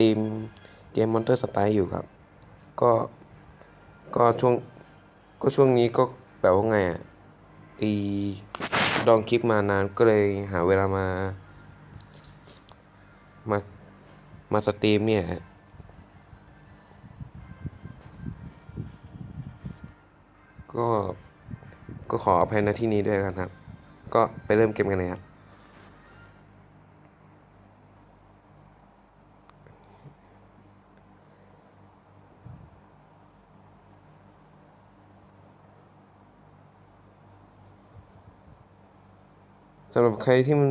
ทีมเกม Monster Strike อยู่ครับ ก็ก็ช่วงก็ช่วงนี้ก็แบบว่าไงอะอีดองคลิปมานานก็เลยหาเวลามามามาสตรีมเนี่ยก็ก็ขออภัยณที่นี้ด้วยกันครับ ก็ไปเริ่มเกมกันเลยครับ สำหรับใครที่มัน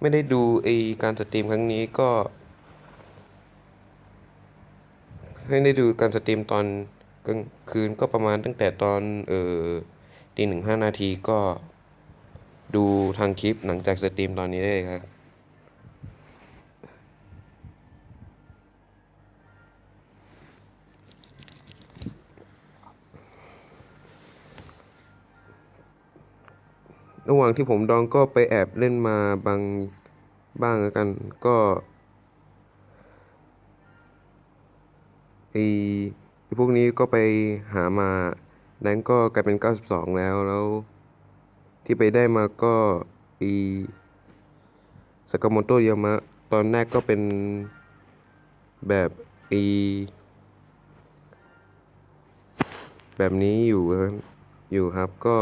ไม่ได้ดูไอการสตรีมครั้งนี้ก็ให้ได้ดูการสตรีมตอนกลางคืนก็ประมาณตั้งแต่ตอนเออตีหนึ่งห้านาทีก็ดูทางคลิปหลังจากสตรีมตอนนี้ได้ครับ ระหว่างที่ผมดองก็ไปแอบเล่นมาบางบ้างแล้วกัน ก็ไอไอพวกนี้ก็ไปหามาแรงก็กลายเป็น 92 แล้วแล้ว ที่ไปได้มาก็ไอสกามโมโตยามะตอนแรกก็เป็นแบบไอแบบนี้อยู่ครับอยู่ครับก็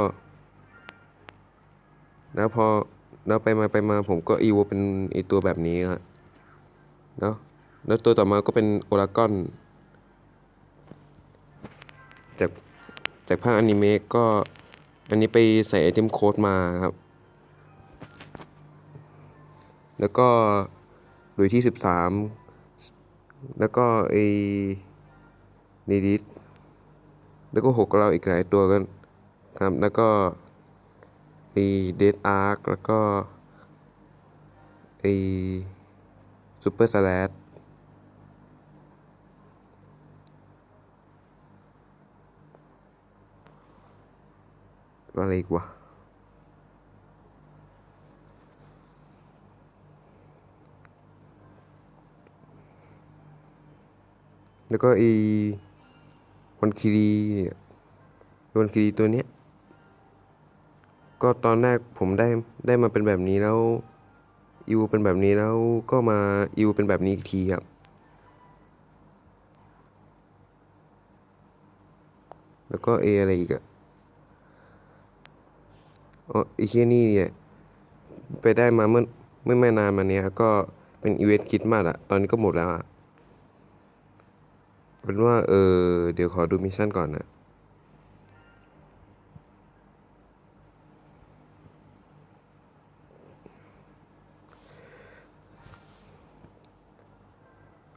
แล้วพอแล้วไปมาไปมาผมก็อีวเป็นไอตัวแบบนี้ครับเนาะแล้วตัวต่อมาก็เป็นโอรากอนจากจากภาคอนิเมะก็อันนี้ไปใส่ไอเทมโค้ดมาครับ แล้วก็หลุยที่สิบสามแล้วก็ไอนีดิสแล้วก็หกเราอีกหลายตัวกันครับ แล้วก็ ไอเดดอาร์คแล้วก็ไอซูเปอร์สแลดอะไรอีกวะแล้วก็ไอวันคิรีเนี่ยวันคิรีตัวเนี้ย ก็ตอนแรกผมได้ได้มาเป็นแบบนี้แล้วอิวเป็นแบบนี้แล้วก็มาอิวเป็นแบบนี้อีกทีครับ แล้วก็เออะไรอีกอะอ๋ออีเคียนี่เนี่ย ไปได้มาเมื่อเมื่อไม่นานมาเนี้ยก็เป็นอีเวนต์คิดมาอะตอนนี้ก็หมดแล้วอะเป็นว่าเออเดี๋ยวขอดูมิชชั่นก่อนนะ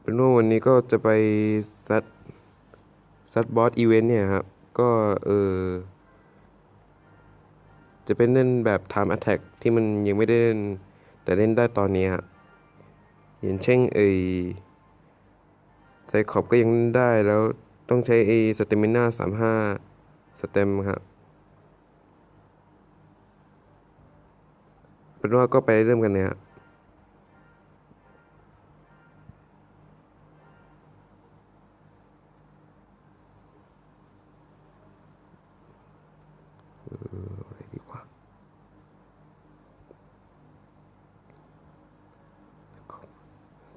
เป็นว่าวันนี้ก็จะไปซัดซัดบอสอีเวนต์เนี่ยครับ ก็เออจะเป็นเล่นแบบ Time Attack ที่มันยังไม่ได้เล่น แต่เล่นได้ตอนนี้ครับอย่างเช่นเอไซคอบก็ยังเล่นได้แล้วต้องใช้เอสเตมิน่าสามห้าสเต็มครับเป็นว่าก็ไปเริ่มกันเนี่ยครับ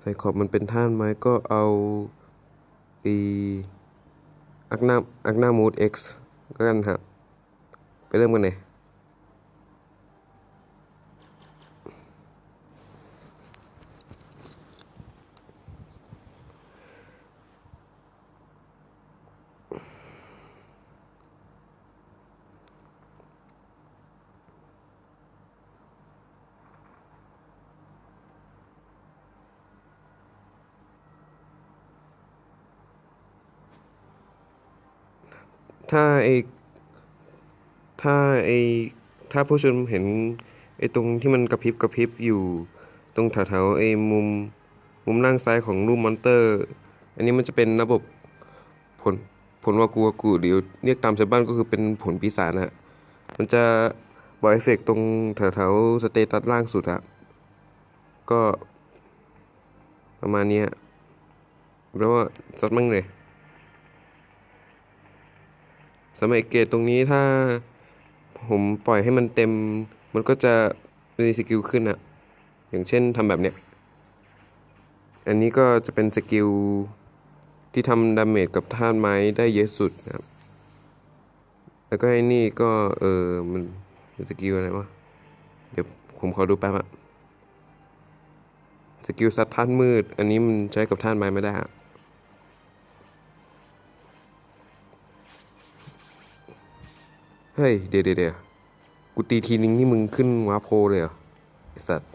ใส่ขอบมันเป็นท่านไม้ก็เอาอีอักนาอักนามูดเอ็กซ์ก็กันฮะไปเริ่มกันเลย ถ้าไอถ้าไอถ้าผู้ชมเห็นไอตรงที่มันกระพริบกระพริบอยู่ตรงแถวๆไอมุมมุมล่างซ้ายของรูปมอนเตอร์ อันนี้มันจะเป็นระบบผลผลวากูวากูหรือเรียกตามชาวบ้านก็คือเป็นผลปีศาจนะฮะมันจะบอยเอฟเฟกตรงแถวๆสเตตัสล่างสุดอะก็ประมาณนี้แปลว่าซัดมั่งเลย สมัยเกตตรงนี้ถ้าผมปล่อยให้มันเต็ม มันก็จะมีสกิลขึ้นอะอย่างเช่นทำแบบเนี้ย อันนี้ก็จะเป็นสกิลที่ทำดาเมจกับธาตุไม้ได้เยอะสุดนะครับ แล้วก็ไอ้นี่ก็เออมันเป็นสกิลอะไรวะ เดี๋ยวผมขอดูแป๊บอะสกิลซัดธาตุมืด อันนี้มันใช้กับธาตุไม้ไม่ได้อะ เฮ้ย เดี๋ยวเดี๋ยวกูตีทีนึงนี่มึงขึ้นวาโพเลยเหรอไอสัตว์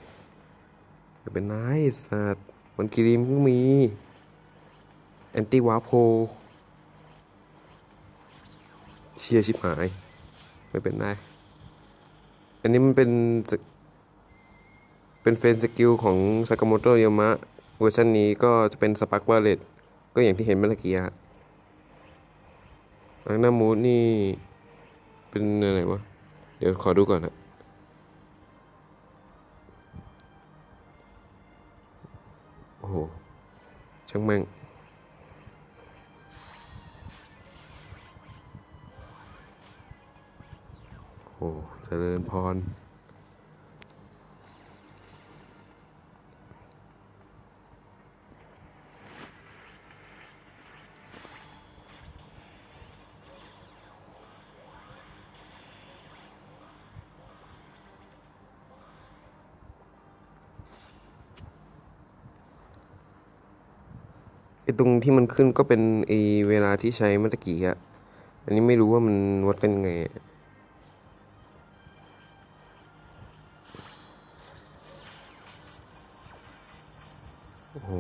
อย่าเป็นนายสัตว์มันกิริมก็มีแอนตี้วาโพเชียชิบหาย ไม่เป็นไรอันนี้มันเป็น เป็นเฟนสกิลของซากาโมโตโยมะ เวอร์ชันนี้ก็จะเป็นสปักบาเลตก็อย่างที่เห็นเมื่อกี้อะอังนามูดนี่ เป็นอะไรวะ เดี๋ยวขอดูก่อนนะโอ้โห ช่างแม่งโอ้เจริญพร ไอตรงที่มันขึ้นก็เป็นไอเวลาที่ใช้เมื่อตะกี้อะอันนี้ไม่รู้ว่ามันวัดกันยังไงโอ้โห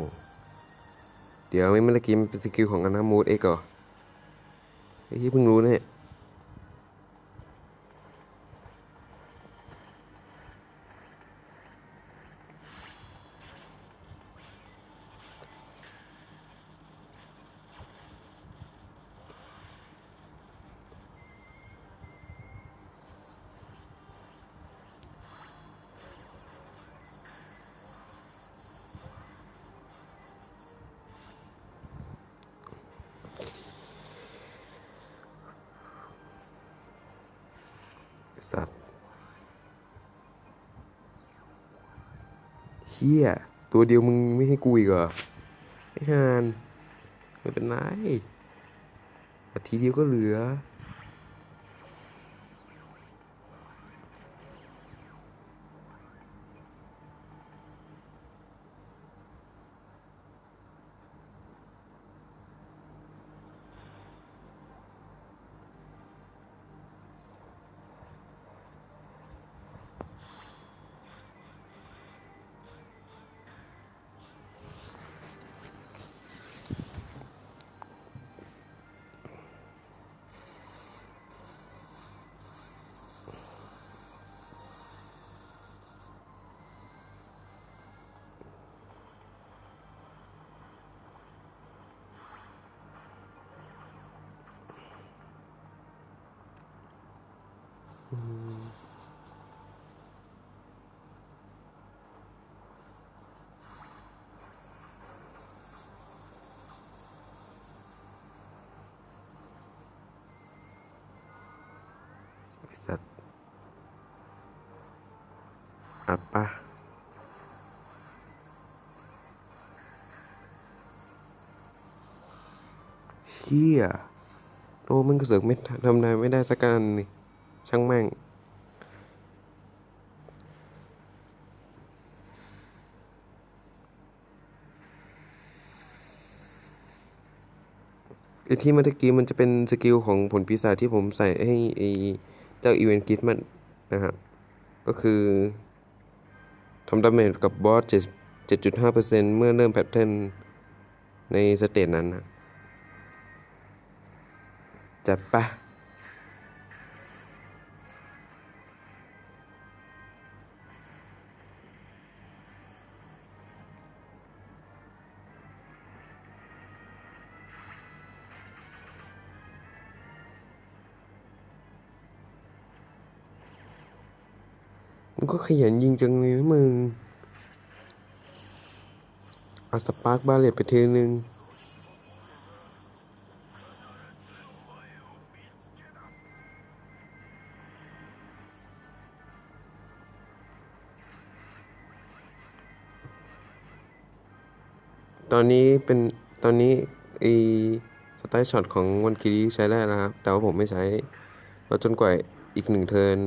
เดี๋ยวไม่เมื่อกี้มันเป็นสกิลของอนามูดเอกเหรอไอ้ที่เพิ่งรู้เนี่ย เฮียตัวเดียวมึงไม่ให้กูอีกเหรอไอ้ฮานไม่เป็นไรอาทีเดียวก็เหลือ ไอ้สัตว์อับปะเชี่ยโอ้มันก็เสือกไม่ทำนายไม่ได้สักการนี่ ช่างแม่ง ไอที่เมื่อกี้มันจะเป็นสกิลของผลปีศาจที่ผมใส่ให้ไอเจ้าอีเวนต์กิทมันนะครับ ก็คือทำดาเมจกับบอส7.5%เมื่อเริ่มแพทเทิร์นในสเตจนั้นนะจัดปะ มันก็ขยันยิงจังเลยนะมึงเอาสปาร์กบาเลตไปเทีนึงตอนนี้เป็นตอนนี้ไอสไตล์ช็อตของวันคีรีใช้แด้นะครับ แต่ว่าผมไม่ใช้เราจนกว่าอีกหนึ่งเทิร์น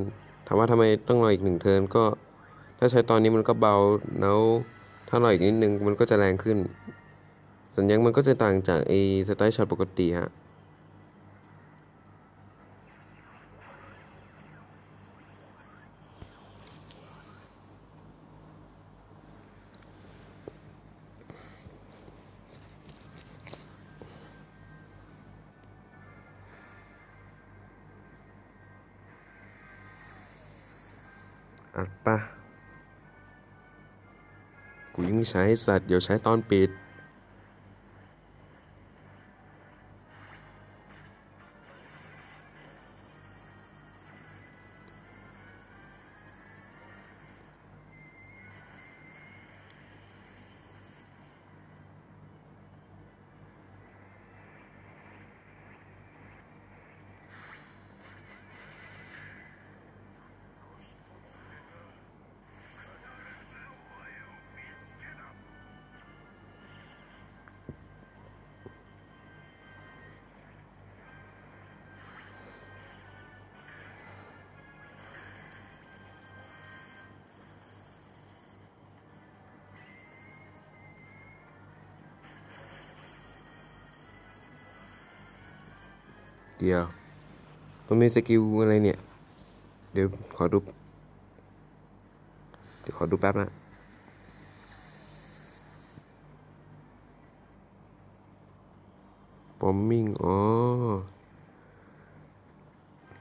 ถามว่าทำไมต้องรออีกหนึ่งเทิร์นก็ ถ้าใช้ตอนนี้มันก็เบาแล้วถ้ารออีกนิดนึงมันก็จะแรงขึ้น สัญญาณมันก็จะต่างจากไอสไตล์ช็อตปกติฮะ กูยังไม่ใช้สัตว์เดี๋ยวใช้ตอนปิด เดี๋ยวมันมีสกิลอะไรเนี่ย เดี๋ยวขอดู เดี๋ยวขอดูแป๊บนะปอมมิงอ๋อ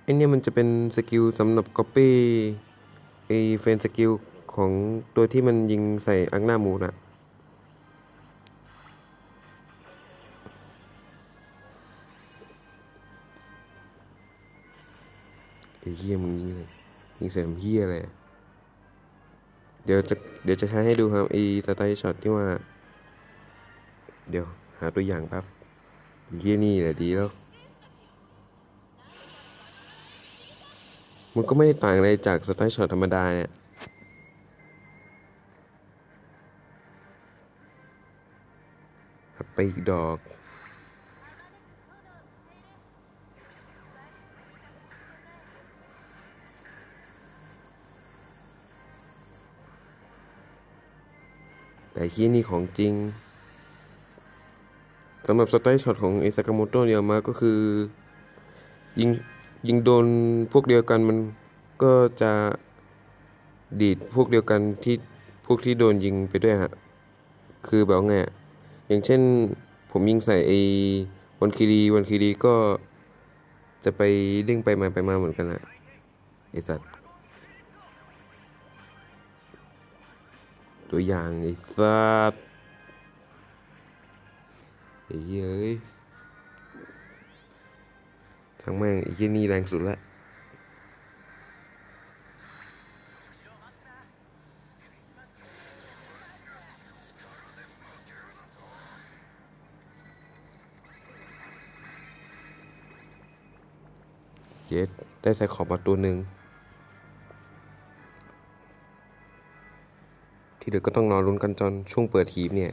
ไอเนี่ยมันจะเป็นสกิลสำหรับ Copy ไอเฟนสกิลของตัวที่มันยิงใส่อักหน้าหมูนะ เฮียมึงยิงเลยยิงใส่ทำเฮียอะไรเดี๋ยวจะเดี๋ยวจะใช้ให้ดูครับไอสไตล์ช็อตที่ว่า เดี๋ยวหาตัวอย่างแป๊บเฮียนี่แหละดีแล้วมันก็ไม่ได้ต่างอะไรจากสไตล์ช็อตธรรมดาเนี่ยไปอีกดอก แต่ที่นี่ของจริงสำหรับสไตล์ช็อตของไอซากามโตะเนี่ยมาก็คือยิงยิงโดนพวกเดียวกันมันก็จะดีดพวกเดียวกันที่พวกที่โดนยิงไปด้วยฮะ คือแบบไงอย่างเช่นผมยิงใส่ไอ้วันคีรีวันคีรีก็จะไปเด้งไปมาไปมาเหมือนกันอะไอสัตว์ ตัวอย่างไอ้สัตว์ไอ้เหี้ยเอ้ยทั้งแม่งไอ้เหี้นี่แรงสุดละเจ็ดได้ใส่ขอบมาตัวหนึ่ง ที่เหลือก็ต้องรอลุ้นกันจนช่วงเปิดทีมเนี่ย